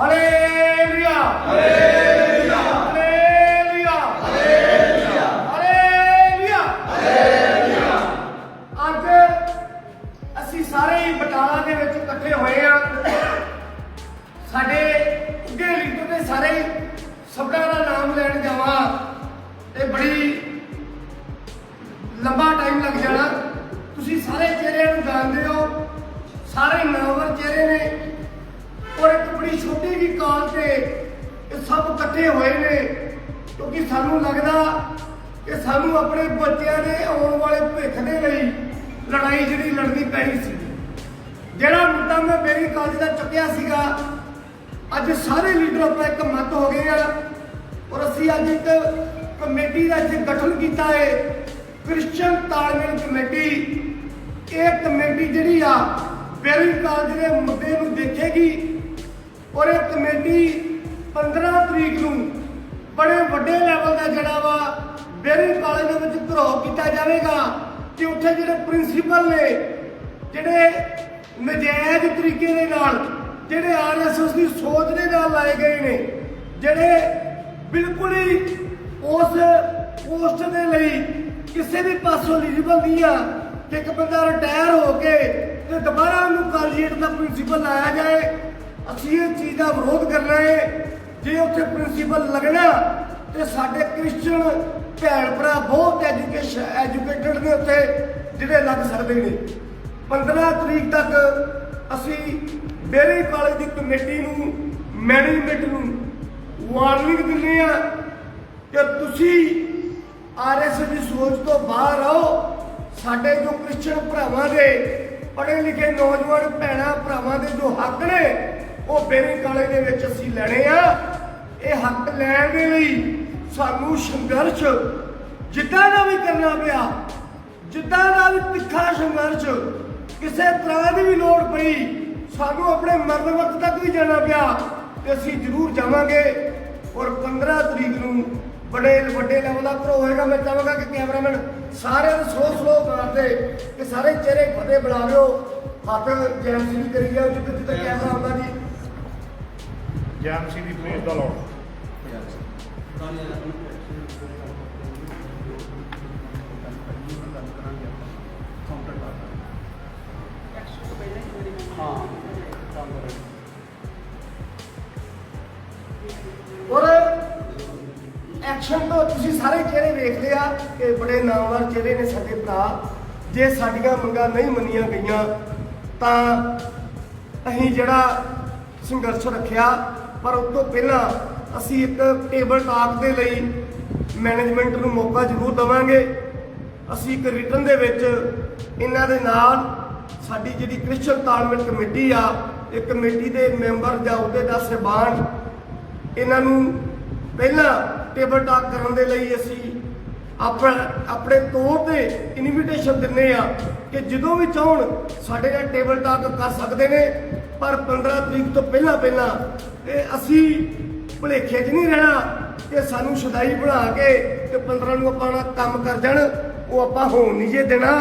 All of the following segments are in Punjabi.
할렐루야! 할렐루야! 할렐루야! 할렐루야! 할렐루야! 할렐루야! ਅੱਜ ਅਸੀਂ ਸਾਰੇ ਹੀ ਬਟਾਲਾ ਦੇ ਵਿੱਚ ਇਕੱਠੇ ਹੋਏ ਆ ਸਾਡੇ ਉੱਗੇ ਲੀਡਰ ਦੇ ਸਾਰੇ ਸਭਨਾਂ ਦਾ ਨਾਮ ਲੈਣ ਜਾਵਾਂ ਤੇ ਬੜੀ ਲੰਬਾ ਟਾਈਮ ਲੱਗ ਜਾਣਾ ਤੁਸੀਂ ਸਾਰੇ ਚਿਹਰਿਆਂ ਨੂੰ ਜਾਣਦੇ ਹੋ ਸਾਰੇ ਨਾਮਵਰ ਚਿਹਰੇ ਨੇ ਆਪਣੀ ਛੋਟੀ ਜਿਹੀ ਕਾਲ ਤੇ ਇਹ ਸਭ ਇਕੱਠੇ ਹੋਏ ਨੇ, ਕਿਉਂਕਿ ਸਾਨੂੰ ਲੱਗਦਾ ਕਿ ਸਾਨੂੰ ਆਪਣੇ ਬੱਚਿਆਂ ਦੇ ਆਉਣ ਵਾਲੇ ਭਵਿੱਖ ਦੇ ਲਈ ਲੜਾਈ ਜਿਹੜੀ ਲੜਨੀ ਪੈਣੀ ਸੀ। ਜਿਹੜਾ ਮੁੱਦਾ ਮੈਂ ਮੇਰੀ ਕਾਲਜ ਦਾ ਚੁੱਕਿਆ ਸੀਗਾ, ਅੱਜ ਸਾਰੇ ਲੀਡਰ ਆਪਾਂ ਇੱਕ ਮਤ ਹੋ ਗਏ ਆ ਔਰ ਅਸੀਂ ਅੱਜ ਇੱਕ ਕਮੇਟੀ ਦਾ ਇੱਥੇ ਗਠਨ ਕੀਤਾ ਹੈ, ਕ੍ਰਿਸਚੀਅਨ ਤਾਲਮੇਲ ਕਮੇਟੀ। ਇਹ ਕਮੇਟੀ ਜਿਹੜੀ ਆ ਬੇਰੀ ਕਾਲਜ ਦੇ ਮੁੱਦੇ ਨੂੰ ਦੇਖੇਗੀ। ਔਰ ਇਹ ਕਮੇਟੀ 15 ਤਰੀਕ ਨੂੰ ਬੜੇ ਵੱਡੇ ਲੈਵਲ ਦਾ ਜਿਹੜਾ ਵਾ ਬੇਰੀ ਕਾਲਜ ਦੇ ਵਿੱਚ ਘਰੋ ਕੀਤਾ ਜਾਵੇਗਾ ਕਿ ਉੱਥੇ ਜਿਹੜੇ ਪ੍ਰਿੰਸੀਪਲ ਨੇ, ਜਿਹੜੇ ਨਜਾਇਜ਼ ਤਰੀਕੇ ਦੇ ਨਾਲ, ਜਿਹੜੇ ਆਰਐਸਐਸ ਦੀ ਸੋਚ ਦੇ ਨਾਲ ਲਾਏ ਗਏ ਨੇ, ਜਿਹੜੇ ਬਿਲਕੁਲ ਹੀ ਉਸ ਪੋਸਟ ਦੇ ਲਈ ਕਿਸੇ ਵੀ ਪਾਸੋਂ ਐਲੀਜੀਬਲ ਨਹੀਂ ਆ ਕਿ ਇੱਕ ਬੰਦਾ ਰਿਟਾਇਰ ਹੋ ਕੇ ਤੇ ਦੁਬਾਰਾ ਉਹਨੂੰ ਕਾਲਜੀਏਟ ਦਾ ਪ੍ਰਿੰਸੀਪਲ ਲਾਇਆ ਜਾਏ ਅਸੀਂ ਇਹ ਚੀਜ਼ ਦਾ ਵਿਰੋਧ ਕਰਨਾ ਹੈ। ਜੇ ਉੱਥੇ ਪ੍ਰਿੰਸੀਪਲ ਲੱਗਣਾ, ਤੇ ਸਾਡੇ ਕ੍ਰਿਸਚੀਅਨ ਭੈਣ ਭਰਾ ਬਹੁਤ ਐਜੂਕੇਸ਼ਨ ਐਜੂਕੇਟਡ ਨੇ ਉੱਥੇ, ਜਿਹੜੇ ਲੱਗ ਸਕਦੇ ਨੇ। 15 ਤਰੀਕ ਤੱਕ ਅਸੀਂ ਬੇਰੀ ਕਾਲਜ ਦੀ ਕਮੇਟੀ ਨੂੰ ਮੈਨੇਜਮੈਂਟ ਨੂੰ ਵਾਰਨਿੰਗ ਦਿੰਦੇ ਆ ਕਿ ਤੁਸੀਂ ਆਰਐਸ ਦੀ ਸੋਚ ਤੋਂ ਬਾਹਰ ਆਓ। ਸਾਡੇ ਜੋ ਕ੍ਰਿਸਚੀਅਨ ਭਰਾਵਾਂ ਦੇ ਪੜ੍ਹੇ ਲਿਖੇ ਨੌਜਵਾਨ ਭੈਣਾਂ ਭਰਾਵਾਂ ਦੇ ਜੋ ਹੱਕ ਨੇ ਉਹ ਬੇਰੀ ਕਾਲੇ ਦੇ ਵਿੱਚ ਅਸੀਂ ਲੈਣੇ ਆ। ਇਹ ਹੱਕ ਲੈਣ ਦੇ ਲਈ ਸਾਨੂੰ ਸੰਘਰਸ਼ ਜਿੱਦਾਂ ਦਾ ਵੀ ਕਰਨਾ ਪਿਆ, ਜਿੱਦਾਂ ਦਾ ਵੀ ਤਿੱਖਾ ਸੰਘਰਸ਼ ਕਿਸੇ ਤਰ੍ਹਾਂ ਦੀ ਵੀ ਲੋੜ ਪਈ, ਸਾਨੂੰ ਆਪਣੇ ਮਰਨ ਵਕਤ ਤੱਕ ਵੀ ਜਾਣਾ ਪਿਆ ਤੇ ਅਸੀਂ ਜ਼ਰੂਰ ਜਾਵਾਂਗੇ। ਔਰ 15 ਤਰੀਕ ਨੂੰ ਬੜੇ ਵੱਡੇ ਲੈਵਲ ਦਾ ਪ੍ਰੋ ਹੋਏਗਾ, ਮੈਂ ਚਾਹਾਂਗਾ ਕਿ ਕੈਮਰਾਮੈਨ ਸਾਰਿਆਂ ਨੂੰ ਸਲੋ ਸਲੋ ਕਰਦੇ ਕਿ ਸਾਰੇ ਚਿਹਰੇ ਫਤਿਹ ਬੁਲਾ ਲਿਓ। ਹੱਥ ਜੈਮ ਸਿੰਘ ਕਰੀ ਜਾਓ ਜਿੱਥੇ ਜਿੱਥੇ ਕੈਮਰਾ ਆਉਂਦਾ ਜੀ। ਜੈਮ ਦੀ ਪ੍ਰੇਜ਼ ਦਾ ਲਾਰਡ ਔਰ ਐਕਸ਼ਨ ਤੋਂ ਤੁਸੀਂ ਸਾਰੇ ਚਿਹਰੇ ਵੇਖਦੇ ਆ ਕਿ ਬੜੇ ਨਾਮਵਰ ਚਿਹਰੇ ਨੇ ਸਾਡੇ ਭਰਾ। ਜੇ ਸਾਡੀਆਂ ਮੰਗਾਂ ਨਹੀਂ ਮੰਨੀਆਂ ਗਈਆਂ, ਤਾਂ ਅਸੀਂ ਜਿਹੜਾ ਸੰਘਰਸ਼ ਰੱਖਿਆ ਪਰ ਉਸ ਤੋਂ ਪਹਿਲਾਂ ਅਸੀਂ ਇੱਕ ਟੇਬਲ ਟਾਕ ਦੇ ਲਈ ਮੈਨੇਜਮੈਂਟ ਨੂੰ ਮੌਕਾ ਜ਼ਰੂਰ ਦੇਵਾਂਗੇ। ਅਸੀਂ ਇੱਕ ਰਿਟਰਨ ਦੇ ਵਿੱਚ ਇਹਨਾਂ ਦੇ ਨਾਲ ਸਾਡੀ ਜਿਹੜੀ ਕ੍ਰਿਸ਼ਨ ਤਾਲਮੇਲ ਕਮੇਟੀ ਆ, ਇਹ ਕਮੇਟੀ ਦੇ ਮੈਂਬਰ ਜਾਂ ਉਹਦੇ ਦਾ ਸਹਿਬਾਨ, ਇਹਨਾਂ ਨੂੰ ਪਹਿਲਾਂ ਟੇਬਲ ਟਾਕ ਕਰਨ ਦੇ ਲਈ ਅਸੀਂ ਆਪਣਾ, ਆਪਣੇ ਤੌਰ ਤੇ ਇਨਵੀਟੇਸ਼ਨ ਦਿੰਨੇ ਆ ਕਿ ਜਦੋਂ ਵੀ ਚਾਹਣ ਸਾਡੇ ਨਾਲ ਟੇਬਲ ਟਾਕ ਕਰ ਸਕਦੇ ਨੇ। ਪਰ 15 ਤਰੀਕ ਤੋਂ ਪਹਿਲਾਂ ਪਹਿਲਾਂ ਤੇ ਅਸੀਂ ਭੁਲੇਖੇ 'ਚ ਨਹੀਂ ਰਹਿਣਾ ਕਿ ਸਾਨੂੰ ਸ਼ਦਾਈ ਬਣਾ ਕੇ ਤੇ 15 ਨੂੰ ਆਪਾਂ ਕੰਮ ਕਰ ਜਾਣ ਉਹ ਆਪਾਂ ਹੋਣ ਨਹੀਂ ਜੇ ਦੇਣਾ।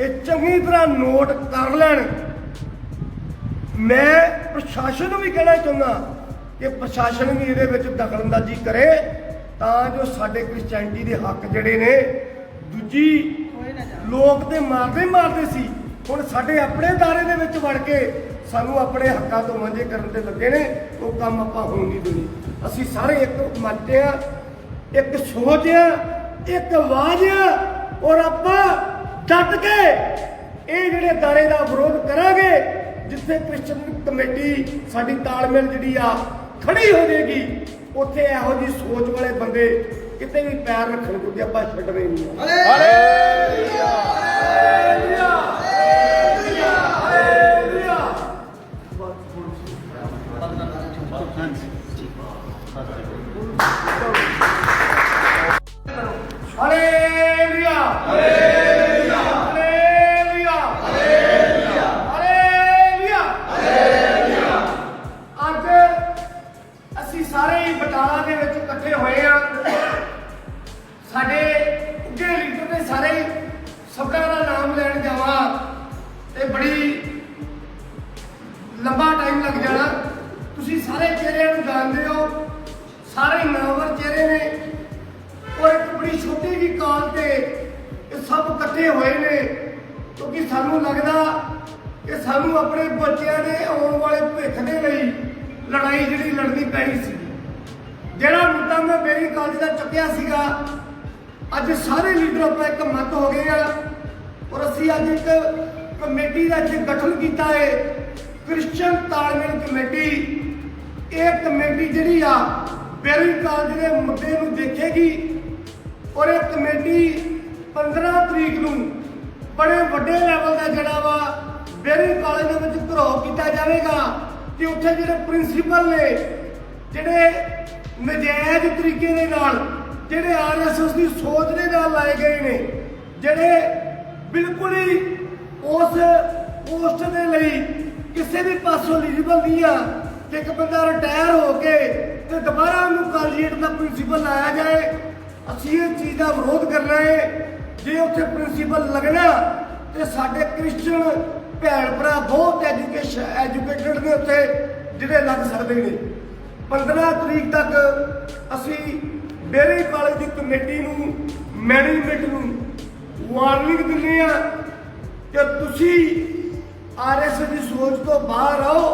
ਇਹ ਚੰਗੀ ਤਰ੍ਹਾਂ ਨੋਟ ਕਰ ਲੈਣ। ਮੈਂ ਪ੍ਰਸ਼ਾਸਨ ਨੂੰ ਵੀ ਕਹਿਣਾ ਚਾਹੁੰਦਾ ਕਿ ਪ੍ਰਸ਼ਾਸਨ ਵੀ ਇਹਦੇ ਵਿੱਚ ਦਖਲਅੰਦਾਜ਼ੀ ਕਰੇ ਤਾਂ ਜੋ ਸਾਡੇ ਕ੍ਰਿਸਚੀਅਨਟੀ ਦੇ ਹੱਕ ਜਿਹੜੇ ਨੇ ਦੂਜੀ ਲੋਕ ਤੇ ਮਾਰਦੇ ਮਾਰਦੇ ਸੀ। ਹੁਣ ਸਾਡੇ ਆਪਣੇ ਦਾਇਰੇ ਦੇ ਵਿੱਚ ਵੜ ਕੇ ਸਾਨੂੰ ਆਪਣੇ ਹੱਕਾਂ ਤੋਂ ਵਾਂਝੇ ਕਰਨ ਤੇ ਲੱਗੇ ਨੇ ਉਹ ਕੰਮ ਆਪਾਂ ਹੋਣ ਨਹੀਂ ਦੇਣੀ। ਅਸੀਂ ਸਾਰੇ ਇੱਕ ਮੱਤ ਆ ਇੱਕ ਸੋਚ ਆ ਇੱਕ ਆਵਾਜ਼ ਆ ਔਰ ਆਪਾਂ ਡਟ ਕੇ ਇਹ ਜਿਹੜੇ ਦਾਰੇ ਦਾ ਵਿਰੋਧ ਕਰਾਂਗੇ ਜਿੱਥੇ ਕ੍ਰਿਸਚਨ ਕਮੇਟੀ ਸਾਡੀ ਤਾਲਮੇਲ ਜਿਹੜੀ ਆ ਖੜੀ ਹੋ ਜਾਏਗੀ ਉੱਥੇ ਇਹੋ ਜੀ ਸੋਚ ਵਾਲੇ ਬੰਦੇ ਕਿਤੇ ਵੀ ਪੈਰ ਰੱਖਣ ਜੋਗੇ ਆਪਾਂ ਛੱਡਵੇਂ ਨਹੀਂ। Hallelujah hallelujah. ਹਾਲੇਲੂਇਆ। ਤੇ ਬੜੀ ਲੰਬਾ ਟਾਈਮ ਲੱਗ ਜਾਣਾ। ਤੁਸੀਂ ਸਾਰੇ ਚਿਹਰਿਆਂ ਨੂੰ ਜਾਣਦੇ ਹੋ। ਸਾਰੇ ਨਾਮਵਰ ਚਿਹਰੇ ਨੇ। ਔਰ ਇੱਕ ਬੜੀ ਛੋਟੀ ਜੀ ਕਾਲ ਤੇ ਇਹ ਸਭ ਇਕੱਠੇ ਹੋਏ ਨੇ। ਕਿਉਂਕਿ ਸਾਨੂੰ ਲੱਗਦਾ ਕਿ ਸਾਨੂੰ ਆਪਣੇ ਬੱਚਿਆਂ ਦੇ ਆਉਣ ਵਾਲੇ ਭਵਿੱਖ ਦੇ ਲਈ ਲੜਾਈ ਜਿਹੜੀ ਲੜਨੀ ਪੈਣੀ ਸੀ। ਜਿਹੜਾ ਮੁੱਦਾ ਮੈਂ ਮੇਰੀ ਕਾਲਜ ਦਾ ਚੱਕਿਆ ਸੀਗਾ, ਅੱਜ ਸਾਰੇ ਲੀਡਰ ਆਪਾਂ ਇੱਕ ਮਤ ਹੋ ਗਏ ਆ। ਔਰ ਅਸੀਂ ਅੱਜ ਇੱਕ ਕਮੇਟੀ ਦਾ ਇੱਥੇ ਗਠਨ ਕੀਤਾ ਹੈ ਕ੍ਰਿਸਚੀਅਨ ਤਾਲਮੇਲ ਕਮੇਟੀ, ਇਹ ਕਮੇਟੀ ਜਿਹੜੀ ਆ ਬੇਰੀ ਕਾਲਜ ਦੇ ਮੁੱਦੇ ਨੂੰ ਦੇਖੇਗੀ ਔਰ ਇਹ ਕਮੇਟੀ 15 ਤਰੀਕ ਨੂੰ ਬੜੇ ਵੱਡੇ ਲੈਵਲ ਦਾ ਜਿਹੜਾ ਵਾ ਬੇਰੀ ਕਾਲਜ ਦੇ ਵਿੱਚ ਘਰੋ ਕੀਤਾ ਜਾਵੇਗਾ ਕਿ ਉੱਥੇ ਜਿਹੜੇ ਪ੍ਰਿੰਸੀਪਲ ਨੇ, ਜਿਹੜੇ ਨਜਾਇਜ਼ ਤਰੀਕੇ ਦੇ ਨਾਲ ਜਿਹੜੇ ਆਰਐਸਐਸ ਦੀ ਸੋਚ ਦੇ ਨਾਲ ਲਾਏ ਗਏ ਨੇ, ਜਿਹੜੇ ਬਿਲਕੁਲ ਹੀ ਉਸ ਪੋਸਟ ਦੇ ਲਈ ਕਿਸੇ ਵੀ ਪਾਸੋਂ ਐਲੀਜੀਬਲ ਨਹੀਂ ਆ। ਕਿ ਇੱਕ ਬੰਦਾ ਰਿਟਾਇਰ ਹੋ ਕੇ ਤੇ ਦੁਬਾਰਾ ਉਹਨੂੰ ਕਾਲਜੀਏਟ ਦਾ ਪ੍ਰਿੰਸੀਪਲ ਲਾਇਆ ਜਾਏ, ਅਸੀਂ ਇਹ ਚੀਜ਼ ਦਾ ਵਿਰੋਧ ਕਰਨਾ ਹੈ। ਜੇ ਉੱਥੇ ਪ੍ਰਿੰਸੀਪਲ ਲੱਗਣਾ ਤੇ ਸਾਡੇ ਕ੍ਰਿਸਚੀਅਨ ਭੈਣ ਭਰਾ ਬਹੁਤ ਐਜੂਕੇਸ਼ਨ ਐਜੂਕੇਟਡ ਨੇ ਉੱਥੇ, ਜਿਹੜੇ ਲੱਗ ਸਕਦੇ ਨੇ। 15 ਤਰੀਕ ਤੱਕ ਅਸੀਂ ਬੇਰੀ ਕਾਲਜ ਦੀ ਕਮੇਟੀ ਨੂੰ ਮੈਨੇਜਮੈਂਟ ਨੂੰ ਵਾਰਨਿੰਗ ਤੁਸੀਂ ਆਰਐਸਐਸ ਦੀ ਸੋਚ ਤੋਂ ਬਾਹਰ ਆਓ।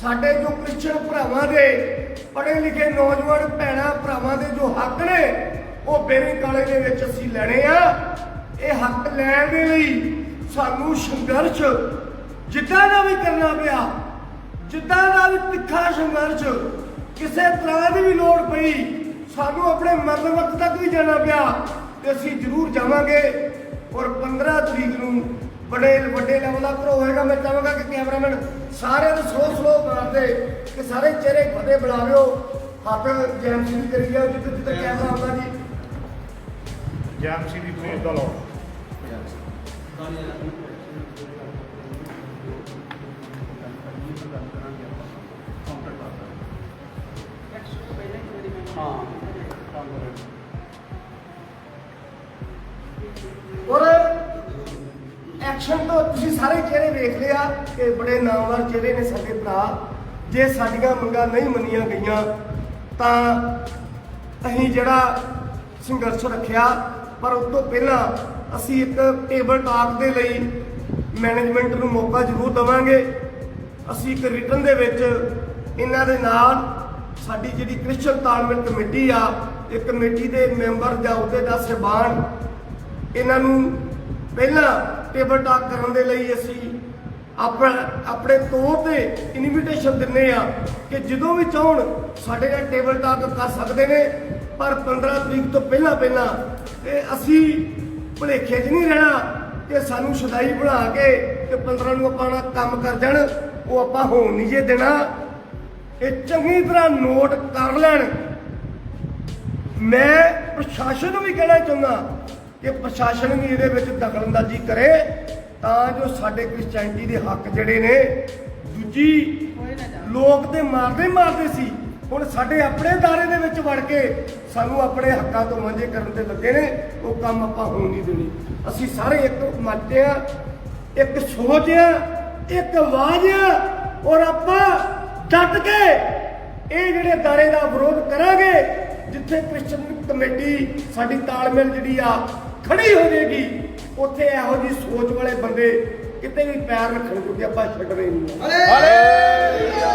ਸਾਡੇ ਜੋ ਕ੍ਰਿਸ਼ਚਨ ਭਰਾਵਾਂ ਦੇ ਪੜ੍ਹੇ ਲਿਖੇ ਨੌਜਵਾਨ ਭੈਣਾਂ ਭਰਾਵਾਂ ਦੇ ਜੋ ਹੱਕ ਨੇ, ਉਹ ਬੇਰੀ ਕਾਲਜ ਦੇ ਵਿੱਚ ਅਸੀਂ ਲੈਣੇ ਆ। ਇਹ ਹੱਕ ਲੈਣ ਦੇ ਲਈ ਸਾਨੂੰ ਸੰਘਰਸ਼ ਜਿੱਦਾਂ ਦਾ ਵੀ ਕਰਨਾ ਪਿਆ, ਜਿੱਦਾਂ ਦਾ ਵੀ ਤਿੱਖਾ ਸੰਘਰਸ਼ ਕਿਸੇ ਤਰ੍ਹਾਂ ਦੀ ਵੀ ਲੋੜ ਪਈ, ਸਾਨੂੰ ਆਪਣੇ ਮਰਨ ਵਕਤ ਤੱਕ ਵੀ ਜਾਣਾ ਪਿਆ ਤੇ ਅਸੀਂ ਜ਼ਰੂਰ ਜਾਵਾਂਗੇ। ਔਰ 15 ਤਰੀਕ ਨੂੰ ਬੜੇ ਵੱਡੇ ਲੈਵਲ ਦਾ ਪ੍ਰੋ ਹੋਏਗਾ ਮੈਂ ਚਾਹਾਂਗਾ ਕਿ ਕੈਮਰਾਮੈਨ ਸਾਰਿਆਂ ਨੂੰ ਸਲੋ ਸਲੋ ਬਣਾਉਂਦੇ ਕਿ ਸਾਰੇ ਚਿਹਰੇ ਫਤਿਹ ਬਣਾ ਲਿਓ ਹੱਥ ਜੈਮ ਸਿੰਘ ਕਰੀ ਜਾਓ ਜਿੱਥੇ ਜਿੱਥੇ ਕੈਮਰਾ ਆਉਂਦਾ ਜੀ। ਜੈਮਸੀ ਦੀ ਪ੍ਰੇਜ਼ ਦਾ ਲਾਰਡ ਔਰ ਐਕਸ਼ਨ ਤੋਂ ਤੁਸੀਂ ਸਾਰੇ ਚਿਹਰੇ ਵੇਖ ਲਿਆ ਕਿ ਬੜੇ ਨਾਮਵਰ ਚਿਹਰੇ ਨੇ ਸਾਡੇ ਭਰਾ। ਜੇ ਸਾਡੀਆਂ ਮੰਗਾਂ ਨਹੀਂ ਮੰਨੀਆਂ ਗਈਆਂ, ਤਾਂ ਅਸੀਂ ਜਿਹੜਾ ਸੰਘਰਸ਼ ਰੱਖਿਆ, ਪਰ ਉਸ ਤੋਂ ਪਹਿਲਾਂ ਅਸੀਂ ਇੱਕ ਟੇਬਲ ਟਾਕ ਦੇ ਲਈ ਮੈਨੇਜਮੈਂਟ ਨੂੰ ਮੌਕਾ ਜ਼ਰੂਰ ਦੇਵਾਂਗੇ। ਅਸੀਂ ਇੱਕ ਰਿਟਰਨ ਦੇ ਵਿੱਚ ਇਹਨਾਂ ਦੇ ਨਾਲ ਸਾਡੀ ਜਿਹੜੀ ਕ੍ਰਿਸਚੀਅਨ ਤਾਲਮੇਲ ਕਮੇਟੀ ਆ, ਇਹ ਕਮੇਟੀ ਦੇ ਮੈਂਬਰ ਜਾਂ ਉਹਦੇ ਦਾ ਸਹਿਬਾਨ, ਇਹਨਾਂ ਨੂੰ ਪਹਿਲਾਂ ਟੇਬਲ ਟਾਕ ਕਰਨ ਦੇ ਲਈ ਅਸੀਂ ਆਪਣਾ ਆਪਣੇ ਤੌਰ ਤੇ ਇਨਵੀਟੇਸ਼ਨ ਦਿੰਨੇ ਆ ਕਿ ਜਦੋਂ ਵੀ ਚਾਹਣ ਸਾਡੇ ਨਾਲ ਟੇਬਲ ਟਾਕ ਕਰ ਸਕਦੇ ਨੇ, ਪਰ 15 ਤਰੀਕ ਤੋਂ ਪਹਿਲਾਂ ਪਹਿਲਾਂ ਇਹ ਅਸੀਂ ਭੁਲੇਖੇ 'ਚ ਨਹੀਂ ਰਹਿਣਾ ਕਿ ਸਾਨੂੰ ਸ਼ਦਾਈ ਬਣਾ ਕੇ ਤੇ 15 ਨੂੰ ਆਪਾਂ ਕੰਮ ਕਰ ਜਾਣ, ਉਹ ਆਪਾਂ ਹੋਣ ਨਹੀਂ ਜੇ ਦੇਣਾ। ਇਹ ਚੰਗੀ ਤਰ੍ਹਾਂ ਨੋਟ ਕਰ ਲੈਣ। ਮੈਂ ਪ੍ਰਸ਼ਾਸਨ ਨੂੰ ਵੀ ਕਹਿਣਾ ਚਾਹੁੰਦਾ ਕਿ ਪ੍ਰਸ਼ਾਸਨ ਵੀ ਇਹਦੇ ਵਿੱਚ ਦਖਲਅੰਦਾਜ਼ੀ ਕਰੇ, ਤਾਂ ਜੋ ਸਾਡੇ ਕ੍ਰਿਸਚੀਅਨਟੀ ਦੇ ਹੱਕ ਜਿਹੜੇ ਨੇ, ਦੂਜੀ ਲੋਕ ਤੇ ਮਾਰਦੇ ਮਾਰਦੇ ਸੀ, ਹੁਣ ਸਾਡੇ ਆਪਣੇ ਦਾਇਰੇ ਦੇ ਵਿੱਚ ਵੜ ਕੇ ਸਾਨੂੰ ਆਪਣੇ ਹੱਕਾਂ ਤੋਂ ਵਾਂਝੇ ਕਰਨ ਤੇ ਲੱਗੇ ਨੇ, ਉਹ ਕੰਮ ਆਪਾਂ ਹੋਣ ਨਹੀਂ ਦੇਣੀ। ਅਸੀਂ ਸਾਰੇ ਇੱਕ ਮੱਤ ਆ, ਇੱਕ ਸੋਚ ਆ, ਇੱਕ ਆਵਾਜ਼ ਆ, ਔਰ ਆਪਾਂ ਡਟ ਕੇ ਇਹ ਜਿਹੜੇ ਦਾਰੇ ਦਾ ਵਿਰੋਧ ਕਰਾਂਗੇ, ਜਿੱਥੇ ਕ੍ਰਿਸਚਨ ਕਮੇਟੀ ਸਾਡੀ ਤਾਲਮੇਲ ਜਿਹੜੀ ਆ ਖੜੀ ਹੋ ਜਾਏਗੀ। ਉੱਥੇ ਇਹੋ ਜੀ ਸੋਚ ਵਾਲੇ ਬੰਦੇ ਕਿਤੇ ਵੀ ਪੈਰ ਰੱਖਣ ਕਿਉਂਕਿ ਆਪਾਂ ਛੱਡਦੇ ਨਹੀਂ। ਹਾਲੇਲੂਇਆ